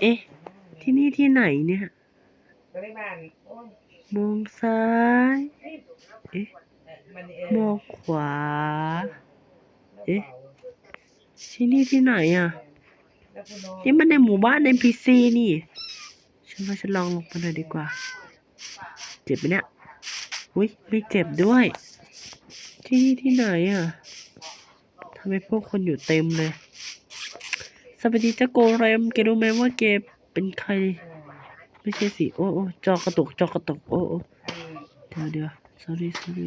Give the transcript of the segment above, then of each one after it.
เอ๊ะ ที่นี่ที่ไหนเนี่ยก็ได้บ้านโอ้ยมองซ้าย เอ๊ะมันเอมองขวา เอ๊ะ ที่นี่ที่ไหนอะแล้วคุณน้องนี่มันในหมู่บ้าน NPC นี่ ฉันว่าฉันลองลงไปหน่อยดีกว่า เจ็บไหมเนี่ย อุ้ยไม่เจ็บด้วย ที่นี่ที่ไหนอะทำไมพวกคนอยู่เต็มเลย สวัสดีเจ้าโกเรมแกรู้ไหมว่าแกเป็นใคร ไม่ใช่สิ โอ้โอ้จอกระตุก จอกระตุก โอ้โอ้เดี๋ยวเดี๋ยว sorry sorry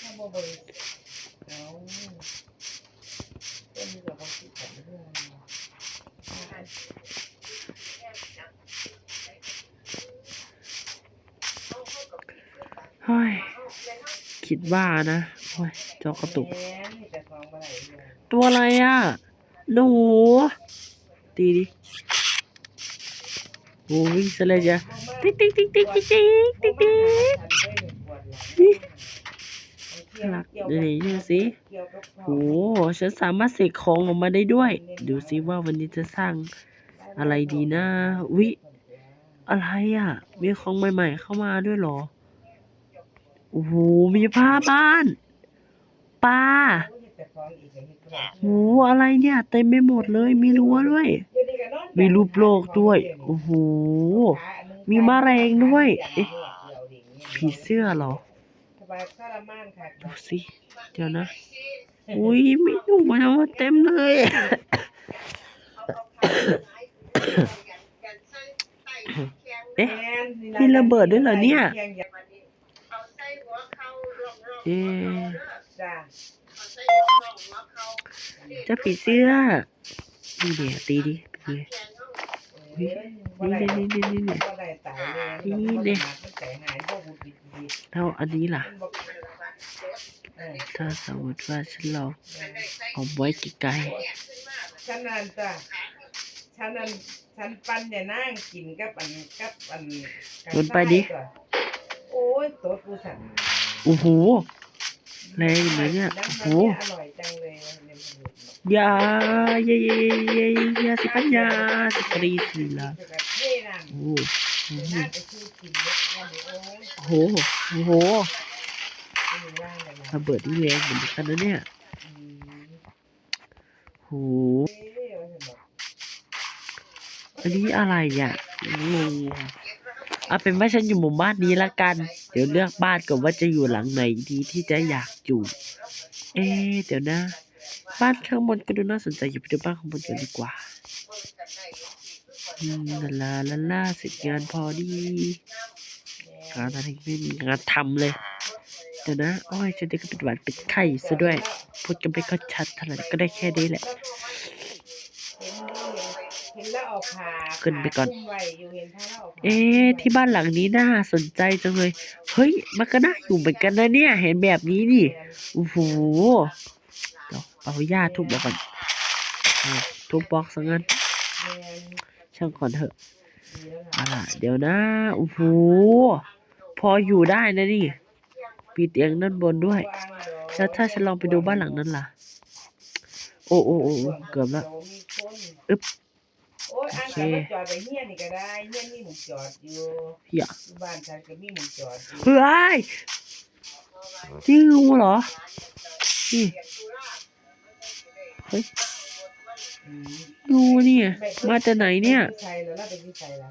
ถ้าบ่บริเอาต้นนี้กับเขาคิดกันเฮ้ย คิดว่านะ โอ้ย จอกระตุก ตัวอะไรอะ หนูตีดิโอ้วิ่งซะเลยจ้ะติ๊กติ๊กติ๊กติ๊กติ๊กติ๊กติ๊กติ๊กรักเลยดูสิโอ้ฉันสามารถเสกของออกมาได้ด้วย ดูสิว่าวันนี้จะสร้างอะไรดีนะ วิ อะไรอะ มีของใหม่ๆเข้ามาด้วยหรอ โอ้โห มีผ้าบ้าน ปลา โโหอะไรเนี่ย เต็มไปหมดเลย มีรั้วด้วย มีรูปโลกด้วย โอ้โห มีแมลงด้วย เอ๊ะ ผีเสื้อเหรอ ดูสิ เดี๋ยวนะ อุ้ยมีหนูมาเต็มเลย เอ๊ะมีระเบิดด้วยเหรอเนี่ย เอ๊ะจ้าเจ้าผีเสื้อนี่เดี๋ยวตีดิเป็นไงนี่นี่นี่นี่นี่บ่ได้ตายเลยนี่เนี่ยมันใจหายบ่หุดหิดหิดแล้วอันนี้ล่ะมันบ่เออถ้าสมมติว่าฉันลองเอาไว้ไกลฉันนั่นจ้ะฉันนั่นฉันปั้นอย่านั่งกินกับอันกับอันกับๆวนไปดิไส้ก่อนโอ้ยตัวกูสั่น โอ้โหแรเหมือนเนี่ยโอ้โหอร่ยจัเยยเยเยเยเยาสิปัญญาสิปรีศิละโอ้โหโอ้โหระเบิดนี่แรงเหมือนกันนะเนี่ยโหอันนี้อะไรอะงู เอาเป็นว่าฉันอยู่หมู่บ้านนี้ละกัน เดี๋ยวเลือกบ้านก่อนว่าจะอยู่หลังไหนดีที่จะอยากอยู่ เอ๊เดี๋ยวนะ บ้านข้างบนก็ดูน่าสนใจอยู่ไปดูบ้านข้างบนกันดีกว่าลาลาลาลาเสร็จงานพอดีงานอะไรไม่มีงานทำเลยเดี๋ยวนะ โอ้ยจะได้ก็เป็นหวัดเป็นไข้ซะด้วย พูดกันไม่ค่อยชัดเท่าไหร่ก็ได้แค่นี้แหละ เห็นเห็นแล้วเออกผ่าขึ้นไปก่อนผ่าคลุมไว้อยู่เห็นผ้าแล้วออกผ่าเอ๊ะที่บ้านหลังนี้น่าสนใจจังเลย เฮ้ย มันก็น่าอยู่เหมือนกันนะเนี่ย เห็นแบบนี้ดิโอ้โหเดี๋ยวเอาหญ้าทุบแล้วก่อนเอาทุบบล็อกซะงั้น แม่นช่างก่อนเถอะดีแล้วล่ะเอาล่ะเดี๋ยวนะโอ้โหพออยู่ได้นะนี่ปีเตียงด้านบนด้วย วางเดี๋ยวแล้วถ้าฉันลองไปดูบ้านหลังนั้นล่ะ โอ้โอ้โอ้โอ้เกือบแล้วดี๋ยวมีคนอึ๊บ โอ้ยอันโอเคกับจอดไปเฮียนี่ก็ได้เฮียนี่หมุนจอดอยู่เหี้ยที่บ้านฉันก็มีหมุนจอดอยู่เฮ้ยนี่งูเหรอนี่เฮ้ยอืมงูเนี่ย มาจากไหนเนี่ยป็ผู้ชายแล้วล่ะเป็นผู้ชายละ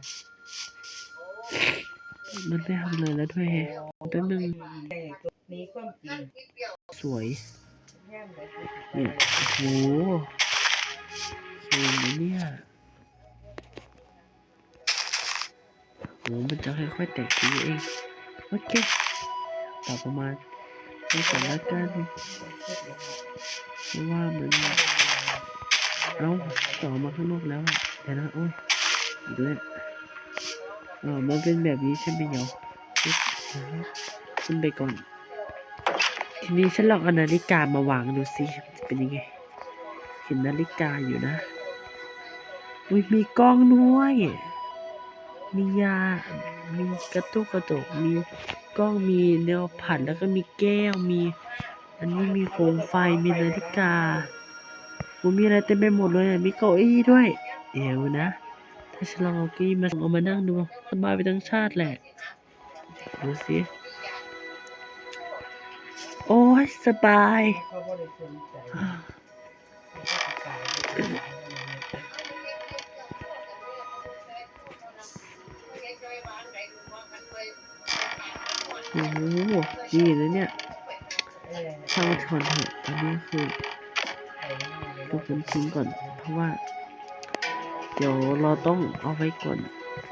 มันไม่ทำเลยแล้วด้วยแฮะแป๊บนึงเอ้ยตัวนี้ความจริงสวยแย่มเลยเนี่ยโอ้โหสวยนะเนี่ย หมันจะค่อยๆแตกสีเอง โอเคต่อประมาณนี้ก่อนละกันเพราะว่ามันเอาต่อมาข้างนอกแล้วอะเดี๋ยวนะ โอ้ยอีกแล้วอ๋อมันเป็นแบบนี้ใช่ไหมเหรอปึ๊บนะขึ้นไปก่อน ทีนี้ฉันลองเอานาฬิกามาวางดูสิจะเป็นยังไง เห็นนาฬิกาอยู่นะ อุ้ยมีกล้องด้วย มียา มีกระตุกกระจกมีกล้อง มีแนวผัดแล้วก็มีแก้ว มี อันนี้มีโคมไฟ มีนาฬิกาโอ้มีอะไรเต็มไปหมดเลยมีเก้าอี้ด้วย เดี๋ยวนะ ถ้าฉันลองเอาเก้าอี้มาเอามานั่งดูสบายไปทั้งชาติแหละ ดูสิ โอ้ยสบาย อ้โหดีนะเนี่ยเออช่างมันเถอะตอนนี้คือไอ้นี่เลยต้องคนทิ้งก่อน เพราะว่า เดี๋ยวเราต้องเอาไว้ก่อน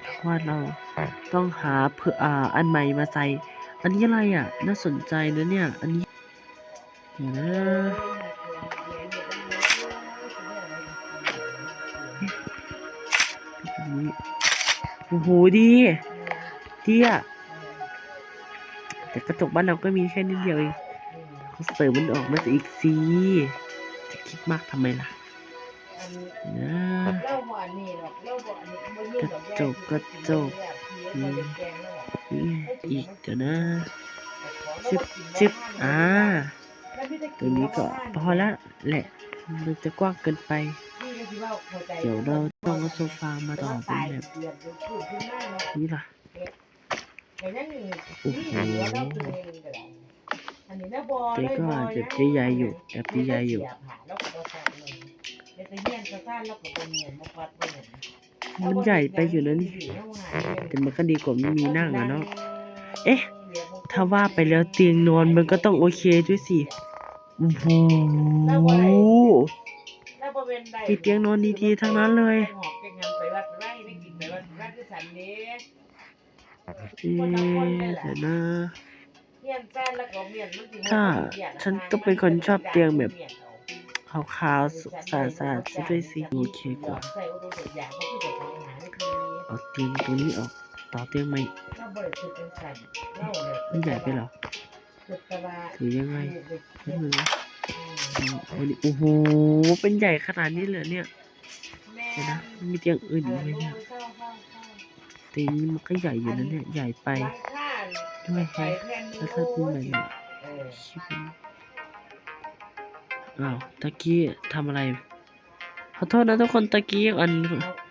เพราะว่าเราต้องหาเพื่ออ่าอันใหม่มาใส่ อันนี้อะไรอะ น่าสนใจนะเนี่ย อันนี้เดี๋ยวนะอันนี้โอ้โหดีดีอะแต่ กระจกบ้านเราก็มีแค่นิดเดียวเองเขาเสริมมันออกมาอีกสิจะคิดมากทำไมล่ะนะกระจกกระจกอืมอะนี่อีกเดี๋ยวนะชึบชึบอ่าตัวนี้ก็พอละแหละ มันจะกว้างเกินไป เดี๋ยวเราต้องเอาโซฟามาต่อเป็นแบบนี้ล่ะ เราตัวเองก็ได้อันนี้นะบอแต่ก็อาจจะใหญ่อยู่แอบใหญ่อยู่แล้วก็บ่ใส่เลยเดี๋ยวจะเยี่ยนจะซ่านแล้วก็บ่เหนียนบ่ปัดบ่เหนียนมันใหญ่ไปอยู่นะนี่แต่มันก็ดีกว่าไม่มีนั่งอะเนาะเอ๊ะ ถ้าว่าไปแล้วเตียงนอนมันก็ต้องโอเคด้วยสิโอ้โหแล้วบ่เป็นได้มีเตียงนอนดีๆทั้งนั้นเลย ที่สันเด้เอ๊ะเดี๋ยวนะเมียนแฟนแล้วก็เมียนมันสิถ้าฉันก็เป็นคนชอบเตียงแบบขาวๆสะอาดๆซะด้วยสิโอเคกว่าใส่อุดมสมอย่างเขาคือจะทำอาหารให้ดีเอาเตียงตัวนี้ออกต่อเตียงใหม่เราบ่ได้คิดเป็นสันเล่าเลยมันใหญ่ไปเหรอคิดแต่ว่าหรือยังไงอืนิดมนึงนะเอาเอาดิโอ้โหเป็นใหญ่ขนาดนี้เลยเนี่ยแม่เดี๋ยวนะมีเตียงอื่นอีกไหมเนี่ย เตียงนี้มันก็ใหญ่อยู่นะเนี่ยใหญ่ไปหลังคาด้วยไปแฮะแผ่นหนึแล้วถ้าเป็นแบบนี้เออชิบหายอ้าวตะกี้ทำอะไรขอโทษนะทุกคนตะกี้อันเอา